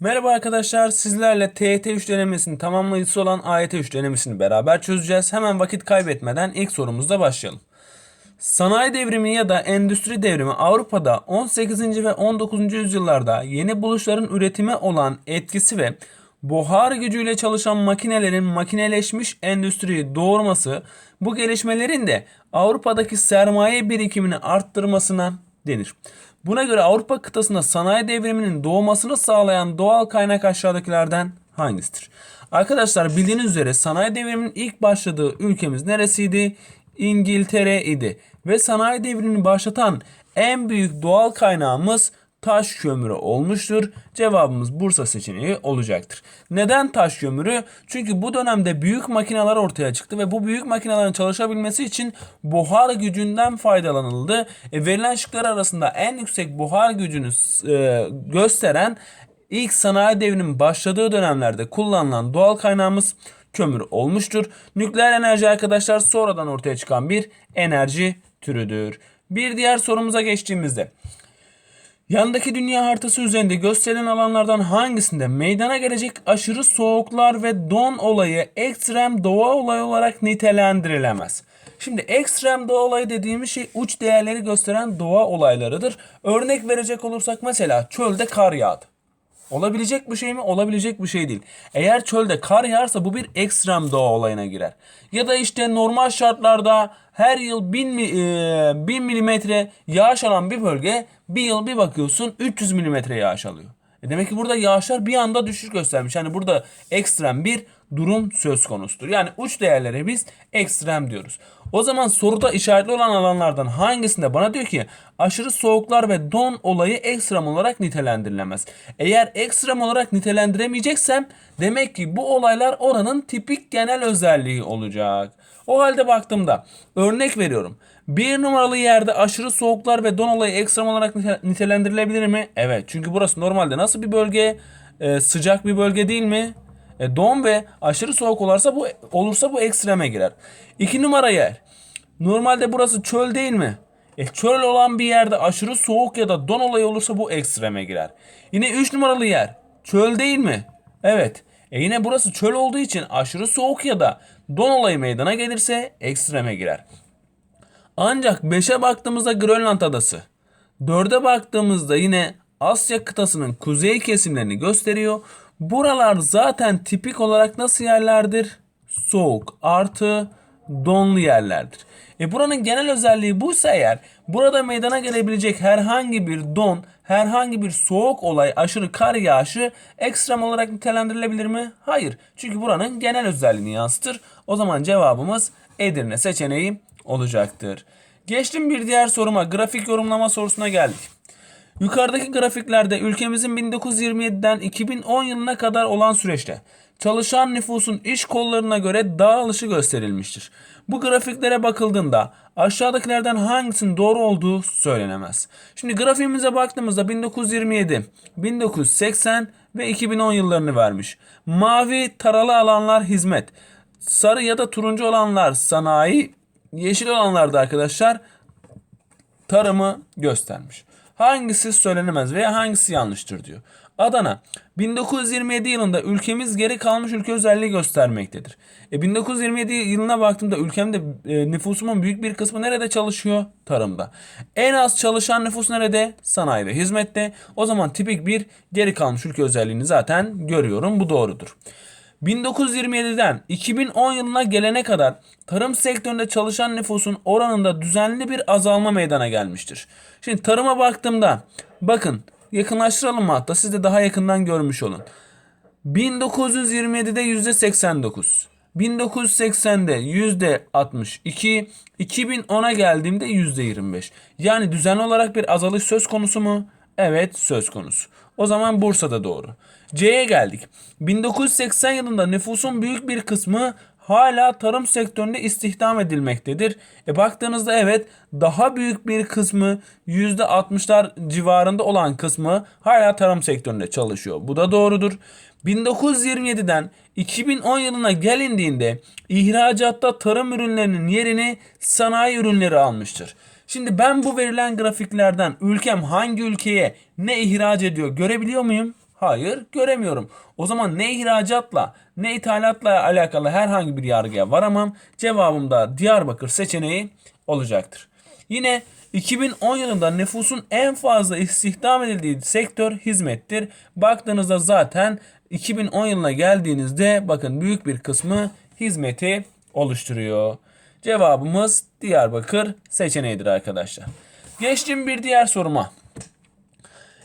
Merhaba arkadaşlar, sizlerle TYT 3 denemesinin tamamlayıcısı olan AYT 3 denemesini beraber çözeceğiz. Hemen vakit kaybetmeden ilk sorumuzla başlayalım. Sanayi devrimi ya da endüstri devrimi Avrupa'da 18. ve 19. yüzyıllarda yeni buluşların üretime olan etkisi ve buhar gücüyle çalışan makinelerin makineleşmiş endüstriyi doğurması bu gelişmelerin de Avrupa'daki sermaye birikimini arttırmasına denir. Buna göre Avrupa kıtasında sanayi devriminin doğmasını sağlayan doğal kaynak aşağıdakilerden hangisidir? Arkadaşlar bildiğiniz üzere sanayi devriminin ilk başladığı ülkemiz neresiydi? İngiltere idi. Ve sanayi devrimini başlatan en büyük doğal kaynağımız taş kömürü olmuştur. Cevabımız Bursa seçeneği olacaktır. Neden taş kömürü? Çünkü bu dönemde büyük makineler ortaya çıktı ve bu büyük makinelerin çalışabilmesi için buhar gücünden faydalanıldı. E, verilen şıklar arasında en yüksek buhar gücünü e, gösteren ilk sanayi devrinin başladığı dönemlerde kullanılan doğal kaynağımız kömür olmuştur. Nükleer enerji arkadaşlar sonradan ortaya çıkan bir enerji türüdür. Bir diğer sorumuza geçtiğimizde Yandaki dünya haritası üzerinde gösterilen alanlardan hangisinde meydana gelecek aşırı soğuklar ve don olayı ekstrem doğa olayı olarak nitelendirilemez. Şimdi ekstrem doğa olayı dediğimiz şey uç değerleri gösteren doğa olaylarıdır. Örnek verecek olursak mesela çölde kar yağdı. Olabilecek bir şey mi? Olabilecek bir şey değil. Eğer çölde kar yağarsa bu bir ekstrem doğa olayına girer. Ya da işte normal şartlarda her yıl 1000 e, 1000 milimetre yağış alan bir bölge bir yıl bir bakıyorsun 300 milimetre yağış alıyor. E demek ki burada yağışlar bir anda düşüş göstermiş. Yani burada ekstrem bir durum söz konusudur. Yani uç değerlere biz ekstrem diyoruz. O zaman soruda işaretli olan alanlardan hangisinde bana diyor ki aşırı soğuklar ve don olayı ekstrem olarak nitelendirilemez. Eğer ekstrem olarak nitelendiremeyeceksem demek ki bu olaylar oranın tipik genel özelliği olacak. O halde baktığımda örnek veriyorum. Bir numaralı yerde aşırı soğuklar ve don olayı ekstrem olarak nitelendirilebilir mi? Evet. Çünkü burası normalde nasıl bir bölge? Ee, sıcak bir bölge değil mi? E, don ve aşırı soğuk olursa bu olursa bu ekstreme girer. İki numara yer. Normalde burası çöl değil mi? E, çöl olan bir yerde aşırı soğuk ya da don olayı olursa bu ekstreme girer. Yine 3 numaralı yer. Çöl değil mi? Evet. E yine burası çöl olduğu için aşırı soğuk ya da don olayı meydana gelirse ekstreme girer. Ancak 5'e baktığımızda Grönland adası. 4'e baktığımızda yine Asya kıtasının kuzey kesimlerini gösteriyor. Buralar zaten tipik olarak nasıl yerlerdir? Soğuk artı donlu yerlerdir. E buranın genel özelliği buysa eğer burada meydana gelebilecek herhangi bir don, herhangi bir soğuk olay, aşırı kar yağışı ekstrem olarak nitelendirilebilir mi? Hayır. Çünkü buranın genel özelliğini yansıtır. O zaman cevabımız Edirne seçeneği olacaktır. Geçtim bir diğer soruma. Grafik yorumlama sorusuna geldik. Yukarıdaki grafiklerde ülkemizin 1927'den 2010 yılına kadar olan süreçte çalışan nüfusun iş kollarına göre dağılışı gösterilmiştir. Bu grafiklere bakıldığında aşağıdakilerden hangisinin doğru olduğu söylenemez. Şimdi grafiğimize baktığımızda 1927, 1980 ve 2010 yıllarını vermiş. Mavi taralı alanlar hizmet, sarı ya da turuncu olanlar sanayi, yeşil olanlar da arkadaşlar tarımı göstermiş. Hangisi söylenemez veya hangisi yanlıştır diyor. Adana 1927 yılında ülkemiz geri kalmış ülke özelliği göstermektedir. E 1927 yılına baktığımda ülkemde e, nüfusumun büyük bir kısmı nerede çalışıyor? Tarımda. En az çalışan nüfus nerede? Sanayi ve hizmette. O zaman tipik bir geri kalmış ülke özelliğini zaten görüyorum. Bu doğrudur. 1927'den 2010 yılına gelene kadar tarım sektöründe çalışan nüfusun oranında düzenli bir azalma meydana gelmiştir. Şimdi tarıma baktığımda bakın yakınlaştıralım hatta siz de daha yakından görmüş olun. 1927'de %89, 1980'de %62, 2010'a geldiğimde %25. Yani düzenli olarak bir azalış söz konusu mu? Evet söz konusu. O zaman Bursa'da doğru. C'ye geldik. 1980 yılında nüfusun büyük bir kısmı hala tarım sektöründe istihdam edilmektedir. E baktığınızda evet daha büyük bir kısmı %60'lar civarında olan kısmı hala tarım sektöründe çalışıyor. Bu da doğrudur. 1927'den 2010 yılına gelindiğinde ihracatta tarım ürünlerinin yerini sanayi ürünleri almıştır. Şimdi ben bu verilen grafiklerden ülkem hangi ülkeye ne ihraç ediyor görebiliyor muyum? Hayır göremiyorum. O zaman ne ihracatla ne ithalatla alakalı herhangi bir yargıya varamam. Cevabım da Diyarbakır seçeneği olacaktır. Yine 2010 yılında nüfusun en fazla istihdam edildiği sektör hizmettir. Baktığınızda zaten 2010 yılına geldiğinizde bakın büyük bir kısmı hizmeti oluşturuyor. Cevabımız Diyarbakır seçeneğidir arkadaşlar. Geçtim bir diğer soruma.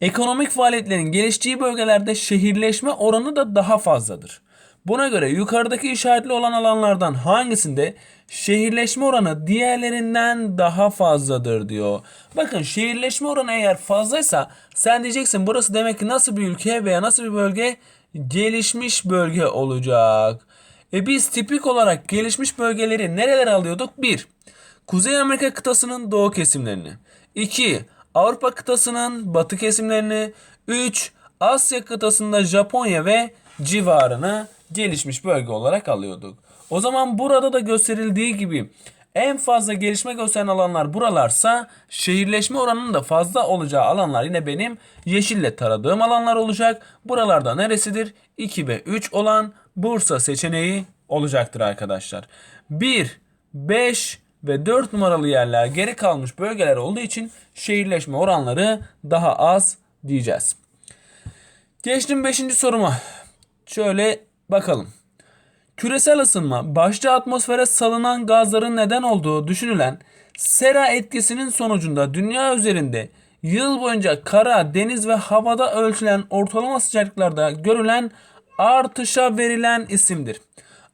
Ekonomik faaliyetlerin geliştiği bölgelerde şehirleşme oranı da daha fazladır. Buna göre yukarıdaki işaretli olan alanlardan hangisinde şehirleşme oranı diğerlerinden daha fazladır diyor. Bakın şehirleşme oranı eğer fazlaysa sen diyeceksin burası demek ki nasıl bir ülke veya nasıl bir bölge? Gelişmiş bölge olacak. E biz tipik olarak gelişmiş bölgeleri nerelere alıyorduk? 1. Kuzey Amerika kıtasının doğu kesimlerini. 2. Avrupa kıtasının batı kesimlerini. 3. Asya kıtasında Japonya ve civarını gelişmiş bölge olarak alıyorduk. O zaman burada da gösterildiği gibi en fazla gelişme gösteren alanlar buralarsa şehirleşme oranının da fazla olacağı alanlar yine benim yeşille taradığım alanlar olacak. Buralarda neresidir? 2 ve 3 olan Bursa seçeneği olacaktır arkadaşlar. 1, 5 ve 4 numaralı yerler geri kalmış bölgeler olduğu için şehirleşme oranları daha az diyeceğiz. Geçtim 5. soruma. Şöyle bakalım. Küresel ısınma başta atmosfere salınan gazların neden olduğu düşünülen sera etkisinin sonucunda dünya üzerinde yıl boyunca kara, deniz ve havada ölçülen ortalama sıcaklıklarda görülen artışa verilen isimdir.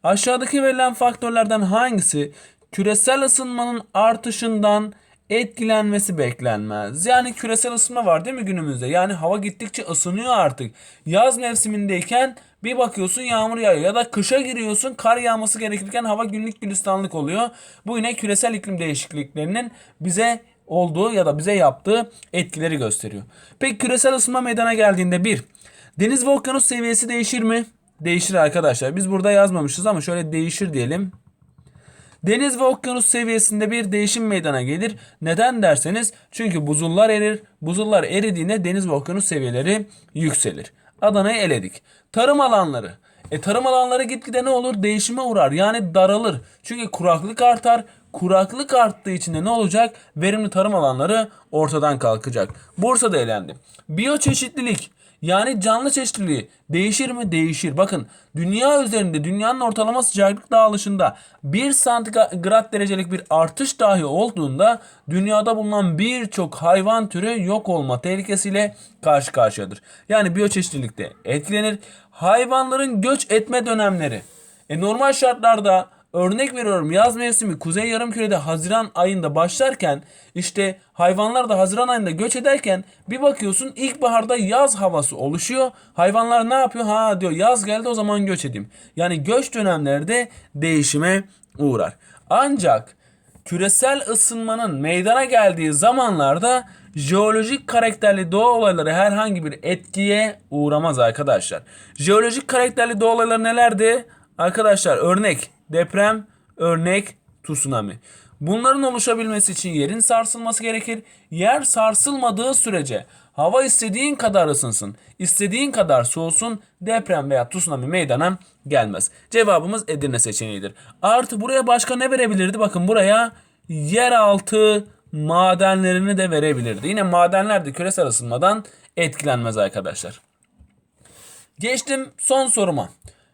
Aşağıdaki verilen faktörlerden hangisi küresel ısınmanın artışından etkilenmesi beklenmez. Yani küresel ısınma var değil mi günümüzde? Yani hava gittikçe ısınıyor artık. Yaz mevsimindeyken bir bakıyorsun yağmur yağıyor ya da kışa giriyorsun kar yağması gerekirken hava günlük gülistanlık oluyor. Bu yine küresel iklim değişikliklerinin bize olduğu ya da bize yaptığı etkileri gösteriyor. Peki küresel ısınma meydana geldiğinde bir deniz ve okyanus seviyesi değişir mi? Değişir arkadaşlar. Biz burada yazmamışız ama şöyle değişir diyelim. Deniz ve okyanus seviyesinde bir değişim meydana gelir. Neden derseniz çünkü buzullar erir. Buzullar eridiğinde deniz ve okyanus seviyeleri yükselir. Adana'yı eledik. Tarım alanları. E tarım alanları gitgide ne olur? Değişime uğrar. Yani daralır. Çünkü kuraklık artar. Kuraklık arttığı için de ne olacak? Verimli tarım alanları ortadan kalkacak. Bursa'da elendi. Biyoçeşitlilik. Yani canlı çeşitliliği değişir mi? Değişir. Bakın dünya üzerinde dünyanın ortalama sıcaklık dağılışında 1 santigrat derecelik bir artış dahi olduğunda dünyada bulunan birçok hayvan türü yok olma tehlikesiyle karşı karşıyadır. Yani biyoçeşitlilikte etkilenir. Hayvanların göç etme dönemleri. E normal şartlarda Örnek veriyorum yaz mevsimi Kuzey Yarımküre'de Haziran ayında başlarken işte hayvanlar da Haziran ayında göç ederken bir bakıyorsun ilkbaharda yaz havası oluşuyor. Hayvanlar ne yapıyor? Ha diyor yaz geldi o zaman göç edeyim. Yani göç dönemlerde değişime uğrar. Ancak küresel ısınmanın meydana geldiği zamanlarda jeolojik karakterli doğa olayları herhangi bir etkiye uğramaz arkadaşlar. Jeolojik karakterli doğa olayları nelerdi? Arkadaşlar örnek deprem, örnek tsunami. Bunların oluşabilmesi için yerin sarsılması gerekir. Yer sarsılmadığı sürece hava istediğin kadar ısınsın, istediğin kadar soğusun deprem veya tsunami meydana gelmez. Cevabımız Edirne seçeneğidir. Artı buraya başka ne verebilirdi? Bakın buraya yeraltı madenlerini de verebilirdi. Yine madenler de küresel ısınmadan etkilenmez arkadaşlar. Geçtim son soruma.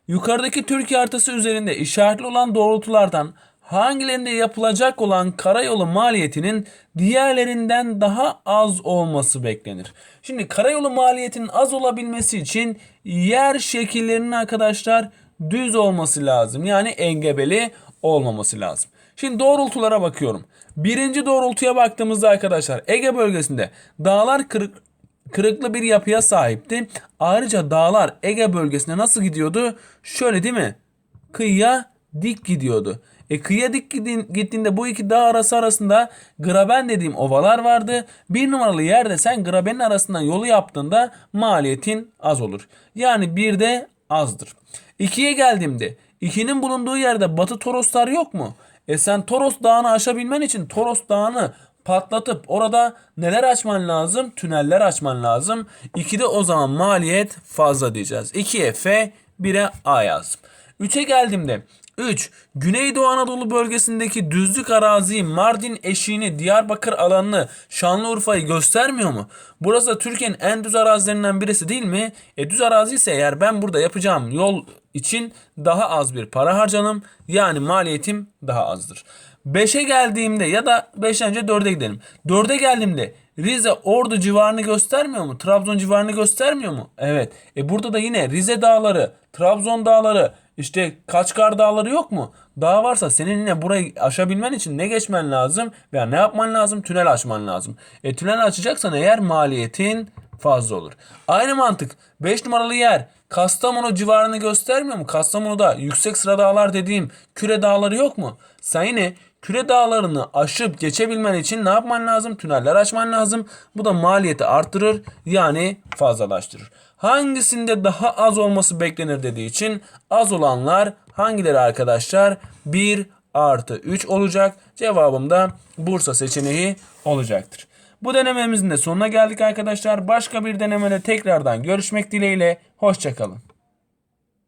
Yukarıdaki Türkiye haritası üzerinde işaretli olan doğrultulardan hangilerinde yapılacak olan karayolu maliyetinin diğerlerinden daha az olması beklenir. Şimdi karayolu maliyetinin az olabilmesi için yer şekillerinin arkadaşlar düz olması lazım. Yani engebeli olmaması lazım. Şimdi doğrultulara bakıyorum. Birinci doğrultuya baktığımızda arkadaşlar Ege bölgesinde dağlar kırık kırıklı bir yapıya sahipti. Ayrıca dağlar Ege bölgesine nasıl gidiyordu? Şöyle değil mi? Kıyıya dik gidiyordu. E kıyıya dik gittiğinde bu iki dağ arası arasında graben dediğim ovalar vardı. Bir numaralı yerde sen grabenin arasından yolu yaptığında maliyetin az olur. Yani bir de azdır. İkiye geldiğimde ikinin bulunduğu yerde Batı Toroslar yok mu? E sen Toros Dağı'nı aşabilmen için Toros Dağı'nı patlatıp orada neler açman lazım? Tüneller açman lazım. 2'de o zaman maliyet fazla diyeceğiz. 2'ye F, 1'e A yazdım. 3'e geldiğimde 3. Güneydoğu Anadolu bölgesindeki düzlük araziyi, Mardin eşiğini, Diyarbakır alanını, Şanlıurfa'yı göstermiyor mu? Burası da Türkiye'nin en düz arazilerinden birisi değil mi? E düz arazi ise eğer ben burada yapacağım yol için daha az bir para harcanım. Yani maliyetim daha azdır. 5'e geldiğimde ya da 5'ten önce 4'e gidelim. 4'e geldiğimde Rize Ordu civarını göstermiyor mu? Trabzon civarını göstermiyor mu? Evet. E burada da yine Rize dağları, Trabzon dağları, işte Kaçkar dağları yok mu? Dağ varsa senin yine burayı aşabilmen için ne geçmen lazım? Veya ne yapman lazım? Tünel açman lazım. E tünel açacaksan eğer maliyetin fazla olur. Aynı mantık 5 numaralı yer Kastamonu civarını göstermiyor mu? Kastamonu'da yüksek sıra dağlar dediğim küre dağları yok mu? Sen yine küre dağlarını aşıp geçebilmen için ne yapman lazım? Tüneller açman lazım. Bu da maliyeti arttırır yani fazlalaştırır. Hangisinde daha az olması beklenir dediği için az olanlar hangileri arkadaşlar? 1 artı 3 olacak. Cevabım da Bursa seçeneği olacaktır. Bu denememizin de sonuna geldik arkadaşlar. Başka bir denemede tekrardan görüşmek dileğiyle. Hoşçakalın.